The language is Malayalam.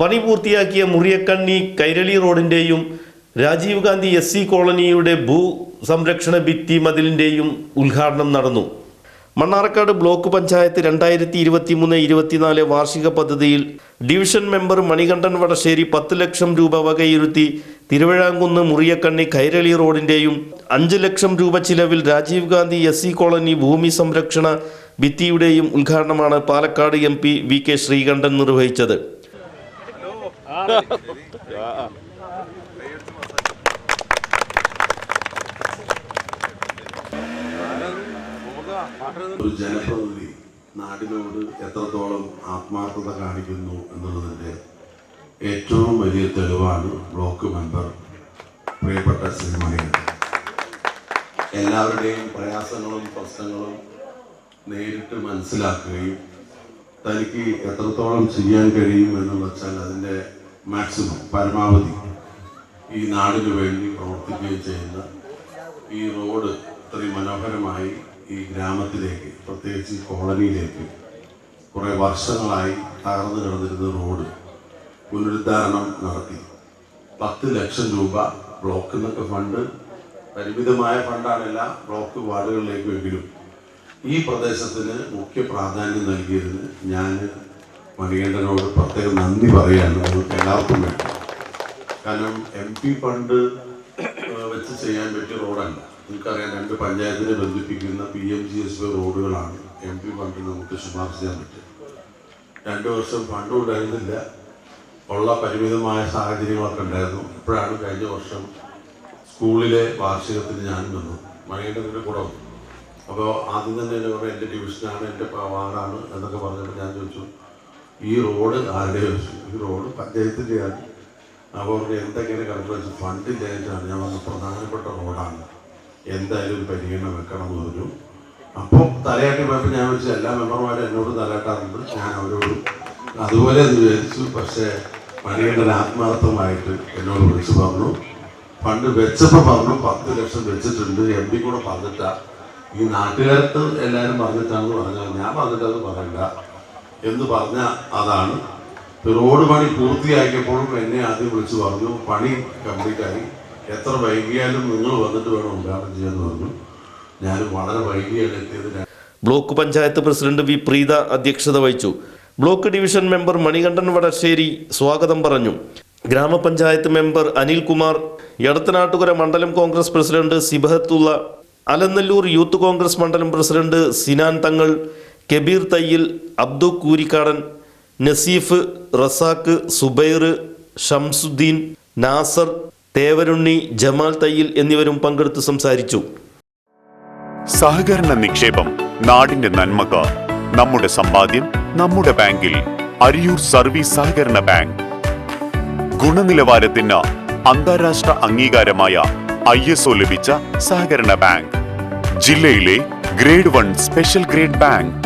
പണി പൂർത്തിയാക്കിയ മുറിയക്കണ്ണി കൈരളി റോഡിന്റെയും രാജീവ് ഗാന്ധി എസ് സി കോളനിയുടെ ഭൂ സംരക്ഷണ ഭിത്തി മതിലിന്റെയും ഉദ്ഘാടനം നടന്നു. മണ്ണാർക്കാട് ബ്ലോക്ക് പഞ്ചായത്ത് രണ്ടായിരത്തി ഇരുപത്തി മൂന്ന് ഇരുപത്തിനാല് വാർഷിക പദ്ധതിയിൽ ഡിവിഷൻ മെമ്പർ മണികണ്ഠൻ വടശ്ശേരി പത്ത് ലക്ഷം രൂപ വകയിരുത്തി തിരുവിഴാങ്കുന്ന് മുറിയക്കണ്ണി കൈരളി റോഡിന്റെയും അഞ്ച് ലക്ഷം രൂപ ചിലവിൽ Rajiv Gandhi S C colony ഭൂമി സംരക്ഷണ ഭിത്തിയുടെയും ഉദ്ഘാടനമാണ് Palakkad M P V K Sreekandan നിർവഹിച്ചത്. ഒരു ജനപ്രതിനിധി നാടിനോട് എത്രത്തോളം ആത്മാർത്ഥത കാണിക്കുന്നു എന്നുള്ളതിന്റെ ഏറ്റവും വലിയ തെളിവാണ് ബ്ലോക്ക് മെമ്പർ പ്രിയപ്പെട്ട സിനിമയാണ് എല്ലാവരുടെയും പ്രയാസങ്ങളും പ്രശ്നങ്ങളും നേരിട്ട് മനസ്സിലാക്കുകയും തനിക്ക് എത്രത്തോളം ചെയ്യാൻ കഴിയും എന്ന് വെച്ചാൽ അതിന്റെ മാക്സിമം പരമാവധി. ഈ നാടിനു വേണ്ടി പ്രവർത്തിക്കുകയും ചെയ്യുന്ന ഈ റോഡ് ഇത്രയും മനോഹരമായി ഈ ഗ്രാമത്തിലേക്ക് പ്രത്യേകിച്ച് ഈ കോളനിയിലേക്ക് കുറേ വർഷങ്ങളായി തകർന്നു കിടന്നിരുന്ന റോഡ് പുനരുദ്ധാരണം നടത്തി. പത്ത് ലക്ഷം രൂപ ബ്ലോക്കിൽ നിന്നൊക്കെ ഫണ്ട് പരിമിതമായ ഫണ്ടാണല്ല ബ്ലോക്ക് വാർഡുകളിലേക്കെങ്കിലും ഈ പ്രദേശത്തിന് മുഖ്യ പ്രാധാന്യം നൽകിയതിന് ഞാൻ മണികണ്ഠനോട് പ്രത്യേകം നന്ദി പറയാണ് നമുക്ക് എല്ലാവർക്കും വേണ്ടി. കാരണം എം പി ഫണ്ട് വെച്ച് ചെയ്യാൻ പറ്റിയ റോഡല്ല. നിങ്ങൾക്കറിയാം രണ്ട് പഞ്ചായത്തിനെ ബന്ധിപ്പിക്കുന്ന പി എം ജി എസ് റോഡുകളാണ് എം പി ഫണ്ട് നമുക്ക് ശുപാർശ ചെയ്യാൻ പറ്റും രണ്ട് വർഷം ഫണ്ട് ഉണ്ടായിരുന്നില്ല. ഉള്ള പരിമിതമായ സാഹചര്യങ്ങളൊക്കെ ഉണ്ടായിരുന്നു. ഇപ്പോഴാണ് കഴിഞ്ഞ വർഷം സ്കൂളിലെ വാർഷികത്തിന് ഞാൻ വന്നു മണികണ്ഠന്റെ കൂടെ വന്നു അപ്പോൾ ആദ്യം തന്നെ എന്നെ പറഞ്ഞു എന്റെ ഡിവിഷനാണ് എന്റെ വാർഡാണ് എന്നൊക്കെ പറഞ്ഞപ്പോൾ ഞാൻ ചോദിച്ചു ഈ റോഡ് ആരുടെ ഈ റോഡ് പഞ്ചായത്തിന്റെയാണ് അപ്പോൾ അവർക്ക് എന്തെങ്കിലും കണ്ടു വെച്ച് ഫണ്ടില്ലായിട്ടാണ് ഞാൻ വന്ന പ്രധാനപ്പെട്ട റോഡാണ്. എന്തായാലും പരിഗണന വെക്കണം എന്ന് പറഞ്ഞു അപ്പോൾ തലയാട്ടി പോയപ്പോൾ ഞാൻ വെച്ച് എല്ലാ മെമ്പർമാരും എന്നോട് തലയാട്ടാറുണ്ട്. ഞാൻ അവരോട് അതുപോലെ എന്ന് വിചാരിച്ചു. പക്ഷേ മണികണ്ഠൻ ആത്മാർത്ഥമായിട്ട് എന്നോട് വിളിച്ചു പറഞ്ഞു. ഫണ്ട് വെച്ചപ്പോൾ പറഞ്ഞു പത്ത് ലക്ഷം വെച്ചിട്ടുണ്ട്. എം പി കൂടെ പറഞ്ഞിട്ടാണ് ഈ നാട്ടുകാരത്ത് എല്ലാവരും പറഞ്ഞിട്ടാണെന്ന് പറഞ്ഞാൽ ഞാൻ പറഞ്ഞിട്ടത് പറയണ്ട. എന്ന് പറഞ്ഞ അതാണ്. റോഡ് പണി പൂർത്തിയാക്കിയപ്പോഴും എന്നെ ആദ്യം വിളിച്ചു പറഞ്ഞു പണി കംപ്ലീറ്റ് ആയി. എത്ര വൈകിയാലും നിങ്ങൾ വന്നിട്ട് വേണം ഉദ്ഘാടനം ചെയ്യാൻ പറഞ്ഞു. ഞാൻ വളരെ വൈകിയാണ് എത്തിയത്. Block panchayat president V. Preetha അധ്യക്ഷത വഹിച്ചു. Block division member Manikandan Vadassery സ്വാഗതം പറഞ്ഞു. ഗ്രാമപഞ്ചായത്ത് മെമ്പർ അനിൽകുമാർ എടത്തനാട്ടുകര മണ്ഡലം കോൺഗ്രസ് പ്രസിഡന്റ് സിബഹത്തുള്ള അലനല്ലൂർ യൂത്ത് കോൺഗ്രസ് മണ്ഡലം പ്രസിഡന്റ് സിനാൻ തങ്ങൾ കബീർ തയ്യിൽ അബ്ദു കൂരിക്കാടൻ നസീഫ് റസാക്ക് സുബൈർ ഷംസുദ്ദീൻ നാസർ തേവരുണ്ണി ജമാൽ തയ്യിൽ എന്നിവരും പങ്കെടുത്ത് സംസാരിച്ചു. സഹകരണ നിക്ഷേപം നാടിന്റെ നന്മക്ക് നമ്മുടെ സമ്പാദ്യം നമ്മുടെ ബാങ്കിൽ അരിയൂർ സർവീസ് സഹകരണ ബാങ്ക്. ഗുണനിലവാരത്തിന് അന്താരാഷ്ട്ര അംഗീകാരമായ ഐ എസ് ഒ ലഭിച്ച സഹകരണ ബാങ്ക്. ജില്ലയിലെ grade one special grade bank.